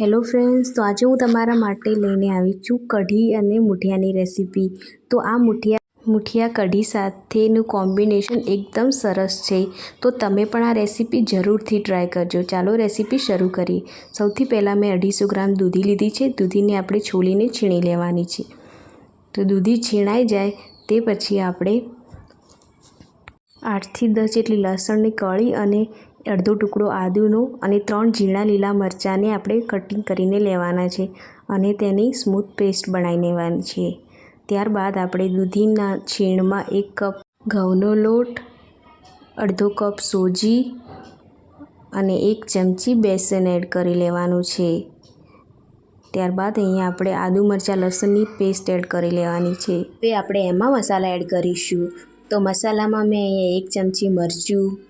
Hello friends, તો આજે હું તમારા માટે લઈને આવી છું કઢી અને મુઠિયાની રેસીપી. તો આ મુઠિયા મુઠિયા કઢી સાથેનું કોમ્બિનેશન એકદમ સરસ છે. તો તમે પણ આ રેસીપી જરૂરથી ટ્રાય કરજો. ચાલો રેસીપી શરૂ કરીએ. સૌથી પહેલાં મેં અઢીસો ગ્રામ દૂધી લીધી છે. દૂધીને આપણે છોલીને છીણી લેવાની છે. તો દૂધી છીણાઈ જાય, તે પછી આપણે આઠથી દસ જેટલી લસણની કળી અને અડધો ટુકડો આદુનો અને ત્રણ ઝીણા લીલા મરચાંને આપણે કટિંગ કરીને લેવાના છે અને તેની સ્મૂથ પેસ્ટ બનાવી લેવાની છે. ત્યારબાદ આપણે દૂધીના છીણમાં એક કપ ઘઉંનો લોટ, અડધો કપ સોજી અને એક ચમચી બેસન એડ કરી લેવાનું છે. ત્યારબાદ અહીંયા આપણે આદુ મરચાં લસણની પેસ્ટ એડ કરી લેવાની છે. હવે આપણે એમાં મસાલા એડ કરીશું. તો મસાલામાં મેં અહીંયા એક ચમચી મરચું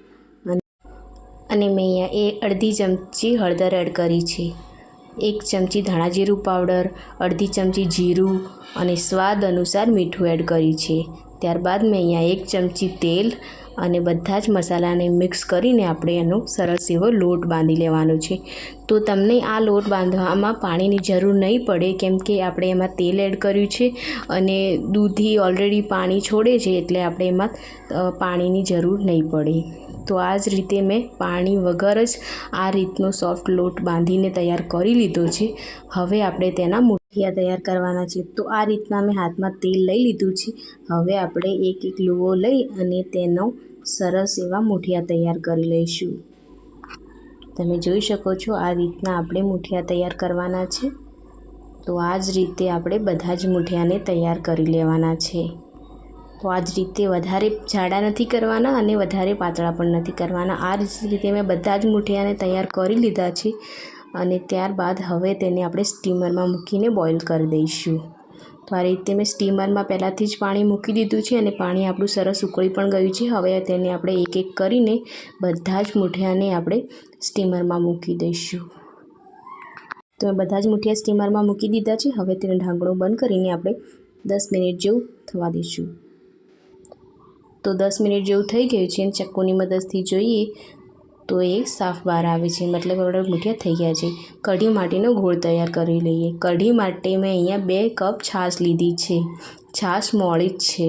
અને મેં અહીંયા એ અડધી ચમચી હળદર એડ કરી છે. એક ચમચી ધાણા જીરું પાવડર, અડધી ચમચી જીરું અને સ્વાદ અનુસાર મીઠું એડ કર્યું છે. ત્યારબાદ મેં અહીંયા એક ચમચી તેલ અને બધા જ મસાલાને મિક્સ કરીને આપણે એનો સરસ એવો લોટ બાંધી લેવાનો છે. તો તમને આ લોટ બાંધવામાં પાણીની જરૂર નહીં પડે કેમ કે આપણે એમાં તેલ એડ કર્યું છે અને દૂધી ઓલરેડી પાણી છોડે છે એટલે આપણે એમાં પાણીની જરૂર નહીં પડે. તો આ જ રીતે મેં પાણી વગર જ આ રીતનો સોફ્ટ લોટ બાંધીને તૈયાર કરી લીધો છે. હવે આપણે તેના મુઠિયા તૈયાર કરવાના છે. તો આ રીતના મેં હાથમાં તેલ લઈ લીધું છે. હવે આપણે એક એક લુવો લઈ અને તેનો સરસ એવા મુઠિયા તૈયાર કરી લઈશું. તમે જોઈ શકો છો આ રીતના આપણે મુઠિયા તૈયાર કરવાના છે. તો આ જ રીતે આપણે બધા જ મુઠિયાને તૈયાર કરી લેવાના છે. તો આ જ રીતે વધારે જાડા નથી કરવાના અને વધારે પાતળા પણ નથી કરવાના. આ જ રીતે મેં બધા જ મૂઠિયાને તૈયાર કરી લીધા છે અને ત્યારબાદ હવે તેને આપણે સ્ટીમરમાં મૂકીને બોઇલ કરી દઈશું. તો આ રીતે મેં સ્ટીમરમાં પહેલાંથી જ પાણી મૂકી દીધું છે અને પાણી આપણું સરસ ઉકળી પણ ગયું છે. હવે તેને આપણે એક એક કરીને બધા જ મૂઠિયાને આપણે સ્ટીમરમાં મૂકી દઈશું. તો મેં બધા જ મૂઠિયા સ્ટીમરમાં મૂકી દીધા છે. હવે તેને ઢાંકણું બંધ કરીને આપણે દસ મિનિટ જેવું થવા દઈશું. તો દસ મિનિટ જેવું થઈ ગયું છે અને ચક્કુની મદદથી જોઈએ તો એ સાફ બહાર આવે છે. મતલબ આપણા મુઠિયા થઈ ગયા છે. કઢી માટેનો ઘોળ તૈયાર કરી લઈએ. કઢી માટે મેં અહીંયા બે કપ છાશ લીધી છે. છાશ મોળી જ છે.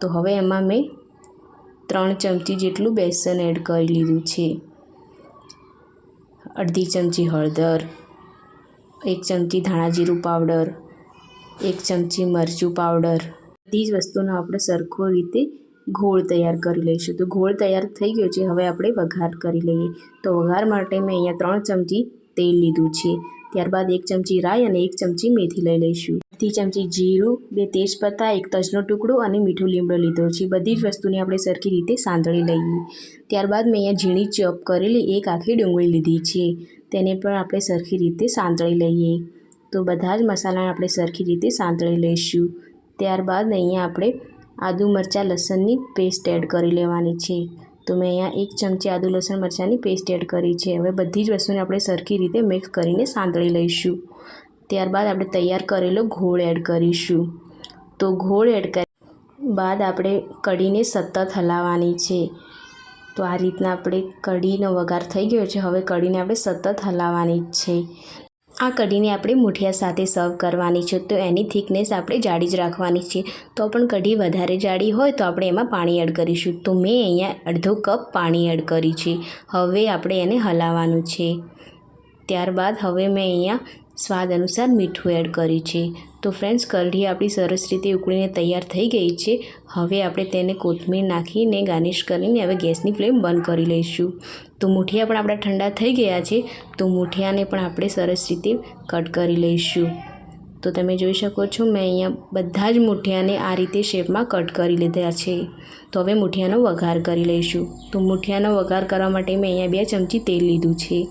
તો હવે એમાં મેં ત્રણ ચમચી જેટલું બેસન એડ કરી લીધું છે. અડધી ચમચી હળદર, એક ચમચી ધાણા જીરું પાવડર, એક ચમચી મરચું પાવડર. બધી જ વસ્તુનો આપણે સરખો રીતે ઘોળ તૈયાર કરી લઈશું. તો ઘોળ તૈયાર થઈ ગયો છે. હવે આપણે વઘાર કરી લઈએ. તો વઘાર માટે મેં અહીંયા ત્રણ ચમચી તેલ લીધું છે. ત્યારબાદ એક ચમચી રાઈ અને એક ચમચી મેથી લઈ લઈશું. અડધી ચમચી જીરું, બે તેજપત્તા, એક તજનો ટુકડો અને મીઠું લીમડો લીધો છે. બધી જ વસ્તુને આપણે સરખી રીતે સાંતળી લઈએ. ત્યારબાદ મેં અહીંયા ઝીણી ચોપ કરેલી એક આખી ડુંગળી લીધી છે. તેને પણ આપણે સરખી રીતે સાંતળી લઈએ. તો બધા જ મસાલાને આપણે સરખી રીતે સાંતળી લઈશું. ત્યારબાદ અહીંયા આપણે આદુ મરચાં લસણની પેસ્ટ એડ કરી લેવાની છે. તો મેં અહીંયા એક ચમચી આદુ લસણ મરચાંની પેસ્ટ એડ કરી છે. હવે બધી જ વસ્તુને આપણે સરખી રીતે મિક્સ કરીને સાંતળી લઈશું. ત્યારબાદ આપણે તૈયાર કરેલો ઘોળ એડ કરીશું. તો ઘોળ એડ કરી બાદ આપણે કઢીને સતત હલાવવાની છે. તો આ રીતના આપણે કઢીનો વઘાર થઈ ગયો છે. હવે કઢીને આપણે સતત હલાવવાની જ છે. આ કઢીને આપણે મૂઠિયા સાથે સર્વ કરવાની છે. તો એની થિકનેસ આપણે જાડી જ રાખવાની છે. તો પણ કઢી વધારે જાડી હોય તો આપણે એમાં પાણી એડ કરીશું. તો મેં અહીંયા અડધો કપ પાણી એડ કરી છે. હવે આપણે એને હલાવવાનું છે. ત્યારબાદ હવે મેં અહીંયા સ્વાદ અનુસાર મીઠું એડ કર્યું છે. તો ફ્રેન્ડ્સ કઢી આપણી સરસ રીતે ઉકળીને તૈયાર થઈ ગઈ છે. હવે આપણે તેને કોથમીર નાખીને ગાર્નિશ કરીને હવે ગેસની ફ્લેમ બંધ કરી લઈશું. તો મૂઠિયા પણ આપણા ઠંડા થઈ ગયા છે. તો મૂઠિયાને પણ આપણે સરસ રીતે કટ કરી લઈશું. તો તમે જોઈ શકો છો, મેં અહીંયા બધા જ મુઠિયાને આ રીતે શેપમાં કટ કરી લીધા છે. તો હવે મુઠિયાનો વઘાર કરી લઈશું. તો મુઠિયાનો વઘાર કરવા માટે મેં અહીંયા બે ચમચી તેલ લીધું છે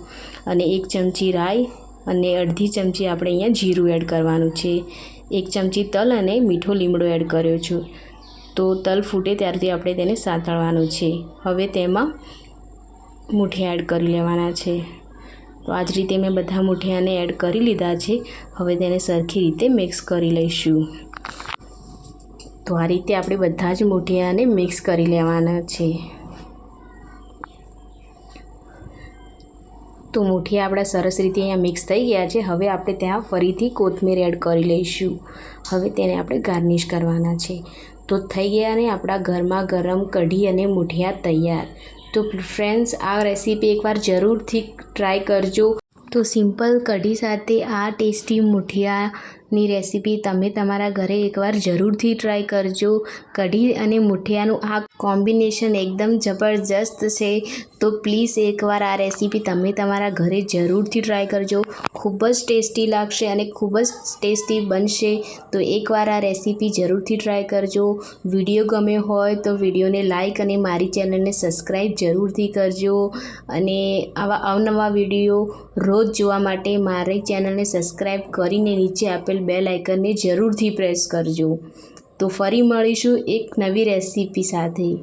અને એક ચમચી રાઈ અને અડધી ચમચી આપણે અહીંયા જીરું એડ કરવાનું છે. એક ચમચી તલ અને મીઠો લીમડો એડ કર્યો છું. તો તલ ફૂટે ત્યારથી આપણે તેને સાંતળવાનું છે. હવે તેમાં મૂઠિયા એડ કરી લેવાના છે. તો આ જ રીતે મેં બધા મૂઠિયાને એડ કરી લીધા છે. હવે તેને સરખી રીતે મિક્સ કરી લઈશું. તો આ રીતે આપણે બધા જ મૂઠિયાને મિક્સ કરી લેવાના છે. તો મુઠિયા આપણા સરસ રીતે અહીંયા મિક્સ થઈ ગયા છે. હવે આપણે ત્યાં ફરીથી કોથમીર એડ કરી લઈશું. હવે તેને આપણે ગાર્નિશ કરવાના છે. તો થઈ ગયા ને આપણા ઘરમાં ગરમ કઢી અને મુઠિયા તૈયાર. તો ફ્રેન્ડ્સ આ રેસીપી એકવાર જરૂરથી ટ્રાય કરજો. તો સિમ્પલ કઢી સાથે આ ટેસ્ટી મુઠિયાની રેસીપી તમે તમારા ઘરે એકવાર જરૂરથી ટ્રાય કરજો. કઢી અને મુઠિયાનું આ કોમ્બિનેશન એકદમ જબરજસ્ત છે. તો પ્લીઝ એકવાર આ રેસીપી તમે તમારા ઘરે જરૂરથી ટ્રાય કરજો. ખૂબ જ ટેસ્ટી લાગશે અને ખૂબ જ ટેસ્ટી બનશે. તો એકવાર આ રેસીપી જરૂરથી ટ્રાય કરજો. વીડિયો ગમ્યો હોય તો વિડીયોને લાઇક અને મારી ચેનલને સબસ્ક્રાઈબ જરૂરથી કરજો. અને આવા અવનવા વીડિયો રોજ જોવા માટે મારી ચેનલને સબસ્ક્રાઈબ કરીને નીચે આપેલ બેલ આઇકનને જરૂરથી પ્રેસ કરજો. તો ફરી મળીશું એક નવી રેસીપી સાથે.